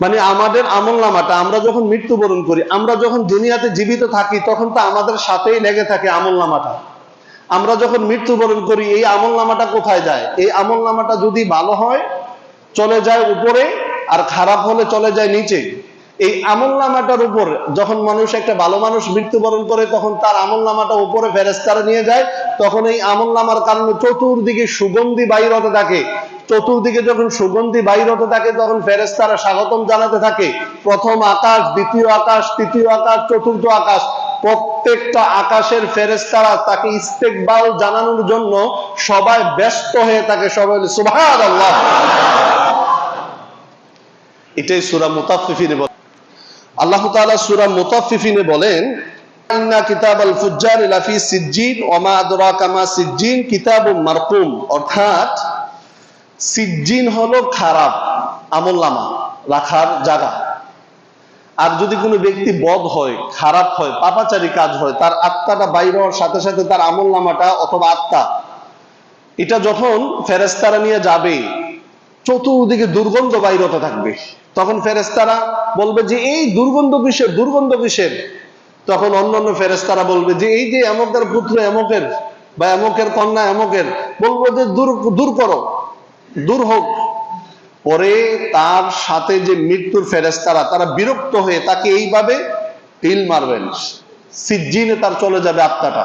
মানে আমাদের আমল নামাটা, আমরা যখন মৃত্যুবরণ করি, আমরা যখন দুনিয়াতে জীবিত থাকি, তখন তো আমাদের সাথেই লেগে থাকে আমল নামাটা। আমরা যখন মৃত্যুবরণ করি, এই আমল নামাটা কোথায় যায়? এই আমল নামাটা যদি ভালো হয়, চলে যায় উপরে, আর খারাপ হলে চলে যায় নিচে। এই আমল নামাটার উপর যখন মানুষ একটা ভালো মানুষ মৃত্যুবরণ করে, তখন তার আমল নামাটা উপরে ফেরেস্তারা নিয়ে যায়, তখন এই আমল নামার কারণে চতুর্দিকে সুগন্ধি বাইর হতে থাকে। চতুর্দিকে যখন সুগন্ধি বাইর হতে থাকে, তখন ফেরেস্তারা স্বাগতম জানাতে থাকে। প্রথম আকাশ, দ্বিতীয় আকাশ, তৃতীয় আকাশ, চতুর্থ আকাশ। প্রত্যেকটা আকাশের ফেরেস্তারা তাকে ইস্তেকবাল জানানোর জন্য সবাই ব্যস্ত হয়ে থাকে। সবাই সুবহানাল্লাহ। এটাই সূরা মুতাফফিফিনে বলে। আল্লাহ তাআলা সূরা মুতাফফিফিনে বলেন ইন্না অর্থাৎ সিজ্জিন হলো খারাপ আমলনামা রাখার জায়গা। আর যদি কোনো ব্যক্তি বদ হয়, খারাপ হয়, পাপাচারী কাজ হয়, তার আত্মাটা বাইর হওয়ার সাথে সাথে তার আমল নামাটা অথবা আত্মা, এটা যখন ফেরেস্তারা নিয়ে যাবে, চতুর্দিকে দুর্গন্ধ বাইর হতে থাকবে। তখন ফেরেস্তারা বলবে যে, এই দুর্গন্ধ কিসের? দুর্গন্ধ কিসের? তখন অন্যান্য ফেরেস্তারা বলবে যে, এই যে, এমকের পুত্র, এমকের বা এমকের কন্যা, এমকের। বলব যে, দূর দূর করো। দূর হোক, পরে তার সাথে যে মৃত্যুর ফেরেস্তারা তারা বিরক্ত হয়ে তাকে এইভাবে টিল মারবেন। সিজ্জিনে তার চলে যাবে আত্মাটা।